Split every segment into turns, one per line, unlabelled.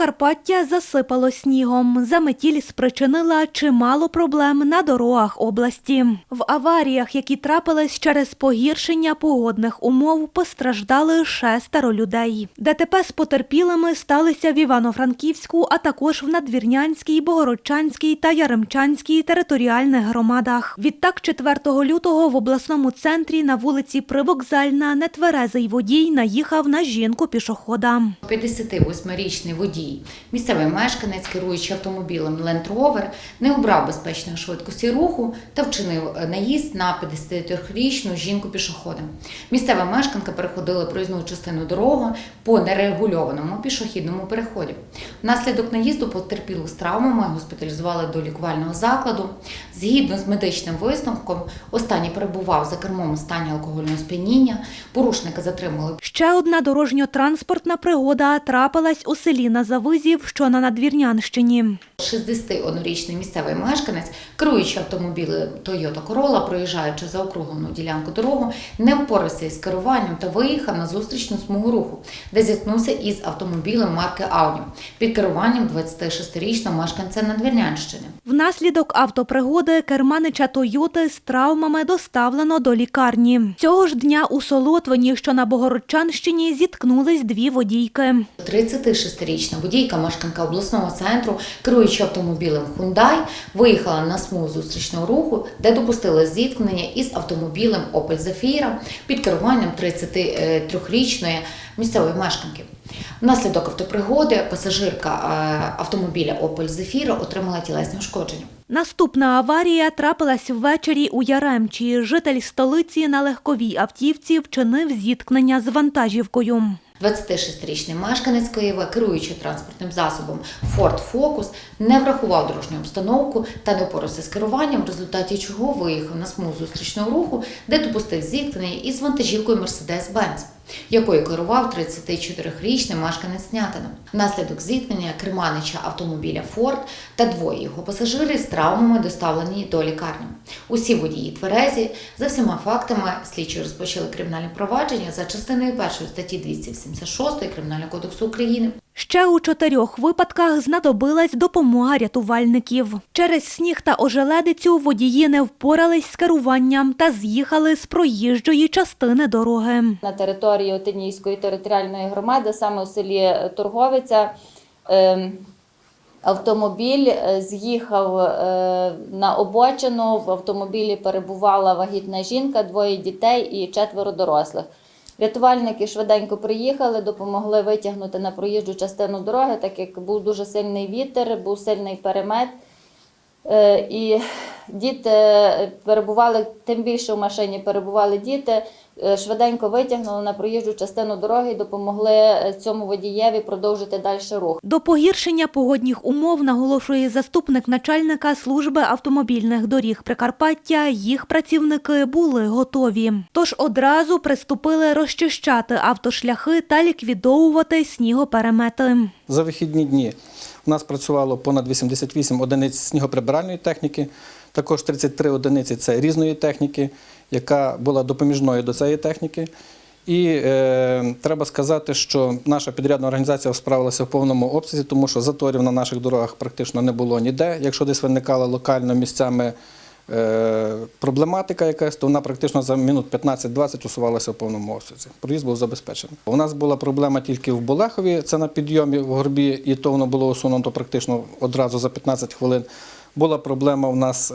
Прикарпаття засипало снігом. Заметіль спричинила чимало проблем на дорогах області. В аваріях, які трапились через погіршення погодних умов, постраждали шестеро людей. ДТП з потерпілими сталися в Івано-Франківську, а також в Надвірнянській, Богородчанській та Яремчанській територіальних громадах. Відтак, 4 лютого в обласному центрі на вулиці Привокзальна нетверезий водій наїхав на жінку пішохода.
58-річний водій, місцевий мешканець, керуючи автомобілем Land Rover, не обрав безпечної швидкості руху та вчинив наїзд на 53-річну жінку пішохода. Місцева мешканка переходила проїзну частину дороги по нерегульованому пішохідному переході. Внаслідок наїзду потерпілу з травмами госпіталізували до лікувального закладу. Згідно з медичним висновком, останній перебував за кермом у стані алкогольного сп'яніння. Порушника затримали
Ще одна дорожньо-транспортна пригода трапилась у селі Назавизів, що на Надвірнянщині.
61-річний місцевий мешканець, керуючи автомобілем Toyota Corolla, проїжджаючи за округлену ділянку дороги, не впорався із керуванням та виїхав на зустрічну смугу руху, де зіткнувся із автомобілем марки Audi під керуванням 26-річного мешканця Надвірнянщини.
Внаслідок автопригоди керманича Тойоти з травмами доставлено до лікарні. Цього ж дня у Солотвині, що на Богородчанщині, зіткнулись дві водійки.
36-річна водійка, мешканка обласного центру, керуючи автомобілем Hyundai, виїхала на смугу зустрічного руху, де допустили зіткнення із автомобілем Opel Zafira під керуванням 33-річної місцевої мешканки. Внаслідок автопригоди пасажирка е, автомобіля Opel Zafira отримала тілесні ушкодження.
Наступна аварія трапилась ввечері у Яремчі. Житель столиці на легковій автівці вчинив зіткнення з вантажівкою.
26-річний мешканець Києва, керуючи транспортним засобом Ford Focus, не врахував дорожню обстановку та не упорався з керуванням, в результаті чого виїхав на смугу зустрічного руху, де допустив зіткнення із вантажівкою Mercedes-Benz, якою керував 34-річний мешканець Снятина. Внаслідок зіткнення керманича автомобіля Форд та двоє його пасажирів з травмами доставлені до лікарні. Усі водії тверезі. За всіма фактами слідчі розпочали кримінальне провадження за частиною першої статті 276 Кримінального кодексу України.
Ще у чотирьох випадках знадобилась допомога рятувальників. Через сніг та ожеледицю водії не впорались з керуванням та з'їхали з проїжджої частини дороги.
на території Отинійської територіальної громади, саме у селі Торговиця. ем, Автомобіль е, з'їхав е, на обочину. В автомобілі перебувала вагітна жінка, двоє дітей і четверо дорослих. Рятувальники швиденько приїхали, допомогли витягнути на проїжджу частину дороги, так як був дуже сильний вітер, був сильний перемет. Е, І діти перебували, тим більше в машині перебували діти, е, швиденько витягнули на проїжджу частину дороги і допомогли е, цьому водієві продовжити далі рух.
До погіршення погодних умов наголошує заступник начальника служби автомобільних доріг Прикарпаття. Їх працівники були готові. Тож одразу приступили розчищати автошляхи та ліквідовувати снігоперемети.
За вихідні дні у нас працювало понад 88 одиниць снігоприбиральної техніки, також 33 одиниці це різної техніки, яка була допоміжною до цієї техніки. І е, треба сказати, що наша підрядна організація справилася в повному обсязі, тому що заторів на наших дорогах практично не було ніде. Якщо десь виникала локально місцями е, проблематика якась, то вона практично за минут 15-20 усувалася в повному обсязі. Проїзд був забезпечений. У нас була проблема тільки в Болехові, це на підйомі в горбі, і то воно було усунуто практично одразу за 15 хвилин. Була проблема в нас е,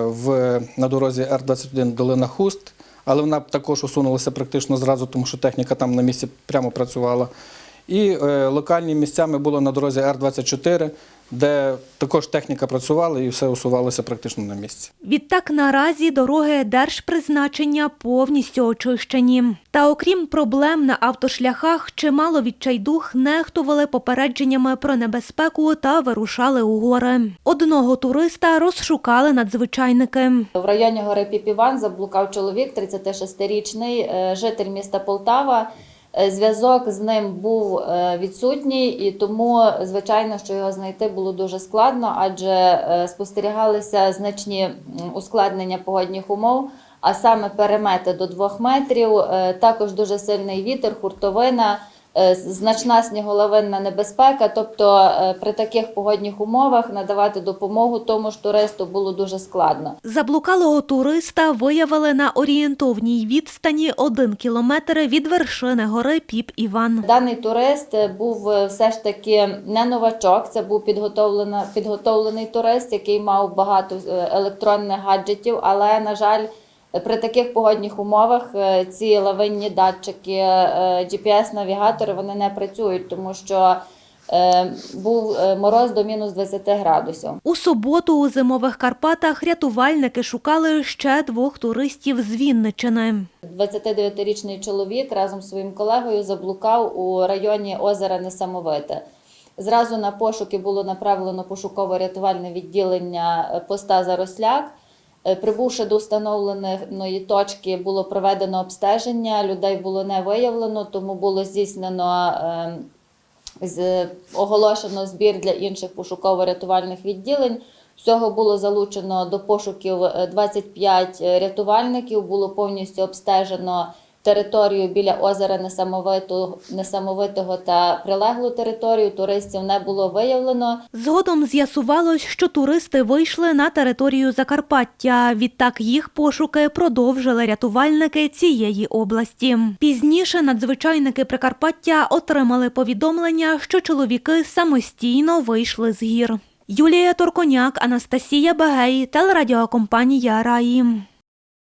в, на дорозі Р-21 Долина Хуст, але вона також усунулася практично зразу, тому що техніка там на місці прямо працювала. І е, локальні місцями було на дорозі Р-24, де також техніка працювала і все усувалося практично на місці.
Відтак наразі дороги держпризначення повністю очищені. Та окрім проблем на автошляхах, чимало відчайдух нехтували попередженнями про небезпеку та вирушали у гори. Одного туриста розшукали надзвичайники.
В районі гори Піпіван заблукав чоловік, 36-річний, е, житель міста Полтава. Е, Зв'язок з ним був е, відсутній, і тому, звичайно, що його знайти було дуже складно, адже е, спостерігалися значні ускладнення погодних умов, а саме перемети до 2 метрів, також дуже сильний вітер, хуртовина. Е, значна сніголовинна небезпека. Тобто е, при таких погодних умовах надавати допомогу тому ж туристу було дуже складно.
Заблукалого туриста виявили на орієнтовній відстані один кілометр від вершини гори Піп Іван.
Даний турист е, був все ж таки не новачок, це був підготовлена, підготовлений турист, який мав багато електронних гаджетів, але, на жаль, при таких погодних умовах е, ці лавинні датчики, е, GPS-навігатори вони не працюють, тому що е, був мороз до мінус 20 градусів.
У суботу у зимових Карпатах рятувальники шукали ще двох туристів з Вінничини.
29-річний чоловік разом з своїм колегою заблукав у районі озера Несамовите. Зразу на пошуки було направлено пошуково-рятувальне відділення поста Заросляк. Е, Прибувши до встановленої точки, було проведено обстеження, людей було не виявлено, тому було здійснено е, з- оголошено збір для інших пошуково-рятувальних відділень. Всього було залучено до пошуків е, 25 рятувальників, було повністю обстежено територію біля озера Несамовитого, Несамовитого та прилеглу територію. Туристів не було виявлено.
Згодом з'ясувалось, що туристи вийшли на територію Закарпаття. Відтак їх пошуки продовжили рятувальники цієї області. Пізніше надзвичайники Прикарпаття отримали повідомлення, що чоловіки самостійно вийшли з гір. Юлія Торконяк, Анастасія Багей, телерадіокомпанія Раї.